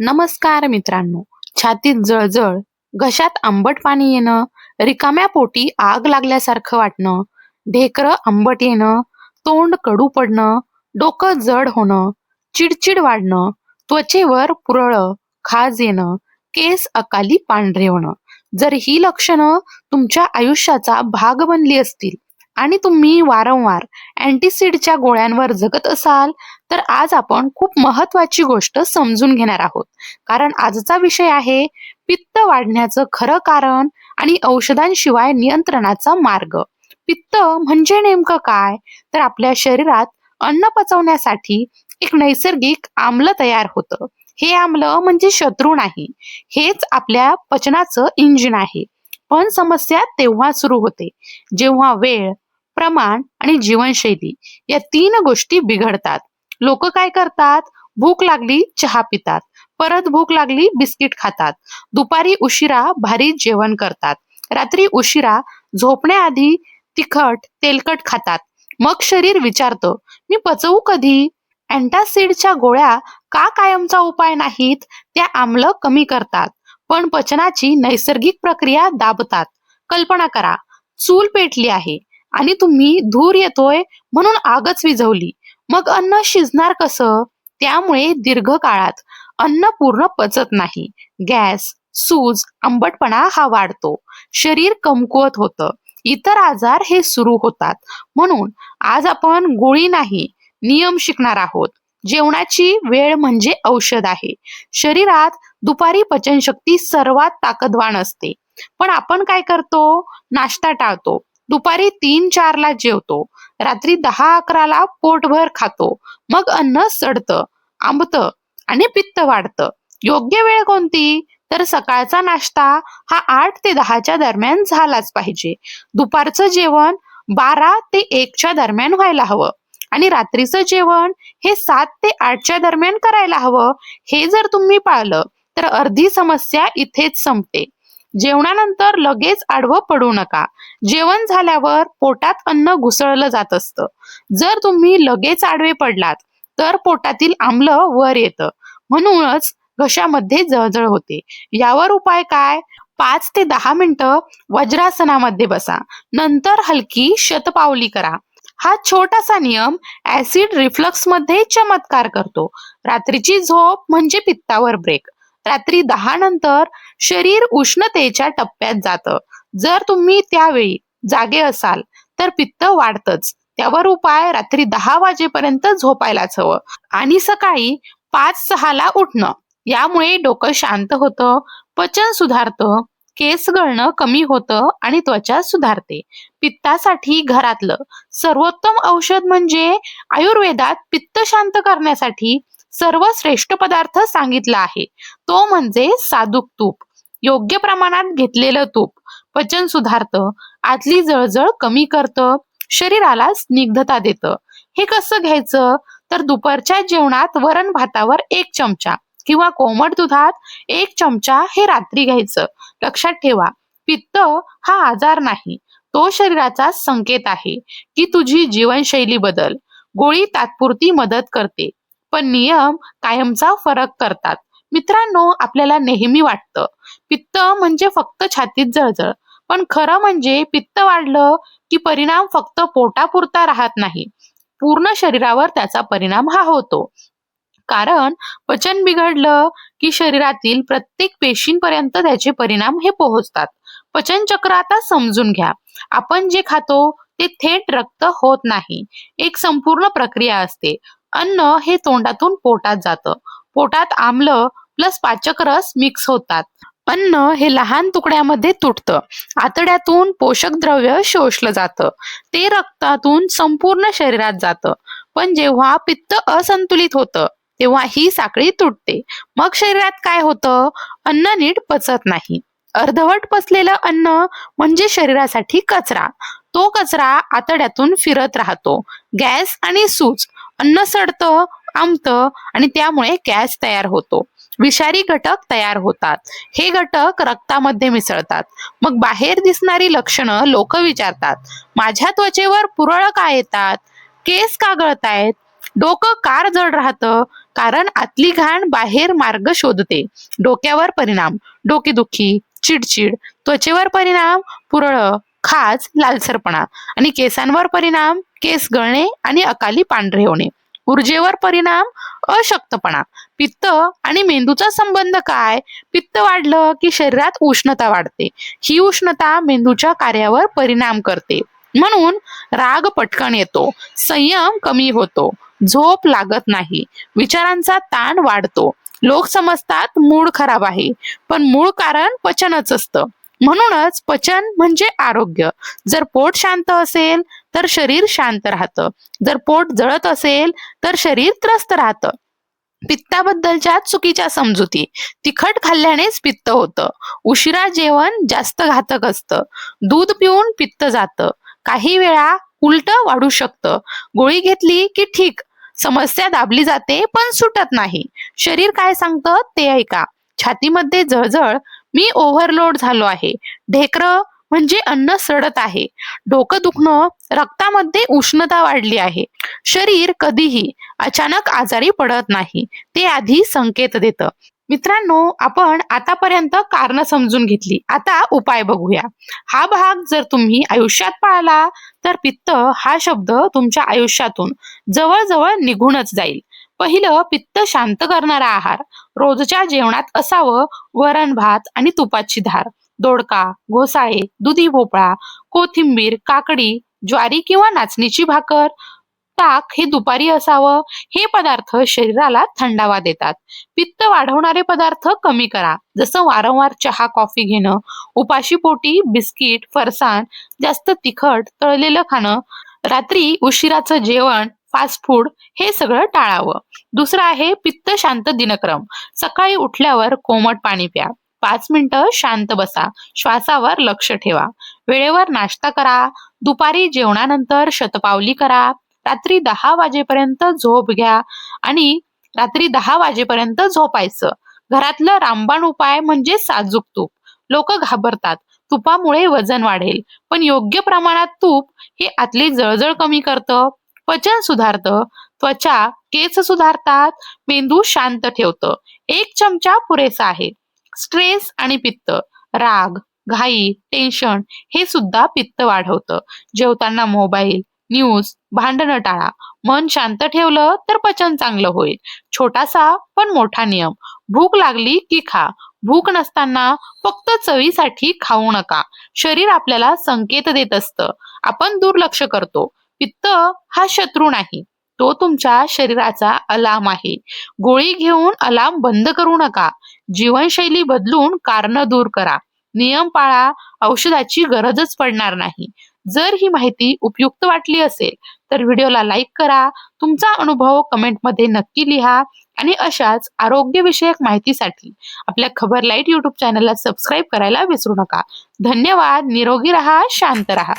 नमस्कार मित्रांनो. छातीत जळजळ घशात आंबट पाणी येणं रिकाम्या पोटी आग लागल्यासारखं वाटणं ढेकरं आंबट येणं तोंड कडू पडणं डोकं जड होणं चिडचिड वाढणं त्वचेवर पुरळ खाज येणं केस अकाली पांढरे होणं. जर ही लक्षणं तुमच्या आयुष्याचा भाग बनली असतील आणि तुम्ही वारंवार अँटीसिडच्या गोळ्यांवर जगत असाल तर आज आपण खूप महत्वाची गोष्ट समजून घेणार आहोत. कारण आजचा विषय आहे पित्त वाढण्याचं खरं कारण आणि औषधांशिवाय नियंत्रणाचा मार्ग. पित्त म्हणजे नेमकं काय? तर आपल्या शरीरात अन्न पचवण्यासाठी एक नैसर्गिक आम्ल तयार होतं. हे आम्ल म्हणजे शत्रू नाही. हेच आपल्या पचनाचं इंजिन आहे. पण समस्या तेव्हा सुरू होते. जेव्हा वेळ प्रमाण आणि जीवनशैली या तीन गोष्टी बिघडतात. लोक काय करतात? भूक लागली चहा पितात. परत भूक लागली बिस्किट खातात. दुपारी उशिरा भारी जेवण करतात. रात्री उशिरा झोपण्याआधी तिखट तेलकट खातात. मग शरीर विचारतं मी पचवू कधी? अँटासिडच्या गोळ्या का कायमचा उपाय नाहीत? त्या आम्ल कमी करतात. पण पचनाची नैसर्गिक प्रक्रिया दाबतात. कल्पना करा चूल पेटली आहे. आणि तुम्ही धूर येतोय म्हणून आगच विझवली. मग अन्न शिजणार कसं? त्यामुळे दीर्घकाळात अन्न पूर्ण पचत नाही. गॅस सूज आंबटपणा हा वाढतो. शरीर कमकुवत होतं. इतर आजार हे सुरू होतात. म्हणून आज आपण गोळी नाही नियम शिकणार आहोत. जेवणाची वेळ म्हणजे औषध आहे. शरीरात दुपारी पचनशक्ती सर्वात ताकदवान असते. पण आपण काय करतो? नाश्ता टाळतो. दुपारी तीन चारला जेवतो. रात्री दहा अकराला पोटभर खातो. मग अन्न सडतं आंबतं आणि पित्त वाढतं. योग्य वेळ कोणती? तर सकाळचा नाश्ता हा आठ ते दहाच्या दरम्यान झालाच पाहिजे. दुपारचं जेवण बारा ते एकच्या दरम्यान व्हायला हवं. आणि रात्रीचं जेवण हे सात ते आठच्या दरम्यान करायला हवं. हे जर तुम्ही पाळलं तर अर्धी समस्या इथेच संपते. जेवणानंतर लगेच आडवं पडू नका. जेवण झाल्यावर पोटात अन्न घुसळलं जात असतं. जर तुम्ही लगेच आडवे पडलात तर पोटातील आम्ल वर येतं. म्हणूनच घशामध्ये जळजळ होते. यावर उपाय काय? पाच ते दहा मिनिटं वज्रासनामध्ये बसा. नंतर हलकी शतपावली करा. हा छोटासा नियम ऍसिड रिफ्लक्समध्ये चमत्कार करतो. रात्रीची झोप म्हणजे पित्तावर ब्रेक. रात्री दहा नंतर शरीर उष्णतेच्या टप्प्यात जातं. जर तुम्ही त्यावेळी जागे असाल तर पित्त वाढतच. त्यावर उपाय रात्री दहा वाजेपर्यंत झोपायलाच हवं. आणि सकाळी पाच सहाला उठणं. यामुळे डोकं शांत होतं पचन सुधारतं केस गळणं कमी होतं आणि त्वचा सुधारते. पित्तासाठी घरातलं सर्वोत्तम औषध म्हणजे आयुर्वेदात पित्त शांत करण्यासाठी सर्वश्रेष्ठ पदार्थ सांगितला आहे. तो म्हणजे साधूक तूप. योग्य प्रमाणात घेतलेलं तूप. पचन सुधारतं आतली जळजळ कमी करतं शरीराला स्निग्धता देतं. हे कसं घ्यायचं? तर दुपारच्या जेवणात वरण भातावर एक चमचा किंवा कोमट दुधात एक चमचा हे रात्री घ्यायचं. लक्षात ठेवा पित्त हा आजार नाही. तो शरीराचा संकेत आहे की तुझी जीवनशैली बदल. गोळी तात्पुरती मदत करते. पण नियम कायमचा फरक करतात. मित्रांनो आपल्याला नेहमी वाटतं पित्त म्हणजे फक्त छातीत जळजळ पण खरं म्हणजे पित्त वाढलं की परिणाम फक्त पोटापुरता राहत नाही. पूर्ण शरीरावर त्याचा परिणाम हा होतो. कारण पचन बिघडलं की शरीरातील प्रत्येक पेशींपर्यंत त्याचे परिणाम हे पोहोचतात. पचन चक्र आता समजून घ्या. आपण जे खातो ते थेट रक्त होत नाही. एक संपूर्ण प्रक्रिया असते. अन्न हे तोंडातून पोटात जातं. पोटात आम्ल प्लस पाचक रस मिक्स होतात. अन्न हे लहान तुकड्यामध्ये तुटतं. आतड्यातून पोषक द्रव्य शोषलं जातं. ते रक्तातून संपूर्ण शरीरात जातं. पण जेव्हा पित्त असंतुलित होतं तेव्हा ही साखळी तुटते. मग शरीरात काय होतं? अन्न नीट पचत नाही. अर्धवट पचलेलं अन्न म्हणजे शरीरासाठी कचरा. तो कचरा आतड्यातून फिरत राहतो. गॅस आणि सूज अन्न सडतं आंबतं आणि त्यामुळे गॅस तयार होतो. विषारी घटक तयार होतात. हे घटक रक्तामध्ये मिसळतात. मग बाहेर दिसणारी लक्षणं लोक विचारतात माझ्या त्वचेवर पुरळ का येतात? केस का गळतायत? डोकं कार जड राहतं? कारण आतली घाण बाहेर मार्ग शोधते. डोक्यावर परिणाम. डोकेदुखी चिडचिड. त्वचेवर परिणाम पुरळ खाज लालसरपणा आणि केसांवर परिणाम केस गळणे आणि अकाली पांढरे होणे. ऊर्जेवर परिणाम? अशक्तपणा. पित्त आणि मेंदूचा संबंध काय? पित्त वाढलं की शरीरात उष्णता वाढते. ही उष्णता मेंदूच्या कार्यावर परिणाम करते. म्हणून राग पटकन येतो. संयम कमी होतो. झोप लागत नाही. विचारांचा ताण वाढतो. लोक समजतात मूड खराब आहे. पण मूळ कारण पचनच असतं. म्हणूनच पचन म्हणजे आरोग्य. जर पोट शांत असेल तर शरीर शांत राहतं. जर पोट जळत असेल तर शरीर त्रस्त राहतं. पित्ताबद्दलच्या चुकीच्या समजुती. तिखट खाल्ल्यानेच पित्त होतं. उशिरा जेवण जास्त घातक असतं. दूध पिऊन पित्त जातं. काही वेळा उलट वाढू शकतं. गोळी घेतली की ठीक. समस्या दाबली जाते पण सुटत नाही. शरीर काय सांगतं ते ऐका. छातीमध्ये जळजळ मी ओव्हरलोड झालो आहे. ढेकर म्हणजे अन्न सडत आहे. डोकं दुखणं रक्तामध्ये उष्णता वाढली आहे. शरीर कधीही अचानक आजारी पडत नाही. ते आधी संकेत देतं. मित्रांनो आपण आतापर्यंत कारण समजून घेतली. आता उपाय बघूया. हा भाग जर तुम्ही आयुष्यात पाळला तर पित्त हा शब्द तुमच्या आयुष्यातून जवळजवळ निघूनच जाईल. पहिलं पित्त शांत करणारा आहार रोजच्या जेवणात असावं वरण भात आणि तुपाची धार दोडका घोसाळे दुधी भोपळा कोथिंबीर काकडी ज्वारी किंवा नाचणीची भाकर ताक हे दुपारी असावं. हे पदार्थ शरीराला थंडावा देतात. पित्त वाढवणारे पदार्थ कमी करा. जसं वारंवार चहा कॉफी घेणं उपाशी पोटी बिस्किट फरसाण जास्त तिखट तळलेलं खाणं रात्री उशिराचं जेवण फास्ट फूड हे सगळं टाळावं. दुसरं आहे पित्त शांत दिनक्रम. सकाळी उठल्यावर कोमट पाणी प्या. पाच मिनिटं शांत बसा. श्वासावर लक्ष ठेवा. वेळेवर नाश्ता करा. दुपारी जेवणानंतर शतपावली करा. रात्री दहा वाजेपर्यंत झोप घ्या आणि रात्री दहा वाजेपर्यंत झोपायचं. घरातलं रामबाण उपाय म्हणजे साजूक तूप. लोक घाबरतात. तुपामुळे वजन वाढेल. पण योग्य प्रमाणात तूप हे आतली जळजळ कमी करतं. पचन सुधारतं. त्वचा केस सुधारतात. मेंदू शांत ठेवतं. एक चमचा पुरेसा आहे. स्ट्रेस आणि पित्त राग घाई टेन्शन हे सुद्धा पित्त वाढवतं. जेवताना मोबाईल न्यूज भांडणं टाळा. मन शांत ठेवलं तर पचन चांगलं होईल. छोटासा पण मोठा नियम. भूक लागली की खा. भूक नसताना फक्त चवीसाठी खाऊ नका. शरीर आपल्याला संकेत देत असतं. आपण दुर्लक्ष करतो. पित्त हा शत्रू नाही. तो तुमच्या शरीराचा अलार्म आहे. गोळी घेऊन अलार्म बंद करू नका. जीवनशैली बदलून कारण दूर करा. नियम पाळा. औषधाची गरजच पडणार नाही. जर ही माहिती उपयुक्त वाटली असेल तर व्हिडिओला लाईक करा. तुमचा अनुभव कमेंटमध्ये नक्की लिहा. आणि अशाच आरोग्यविषयक माहितीसाठी आपल्या खबर लाइट युट्यूब चॅनलला सबस्क्राईब करायला विसरू नका. धन्यवाद. निरोगी रहा. शांत रहा.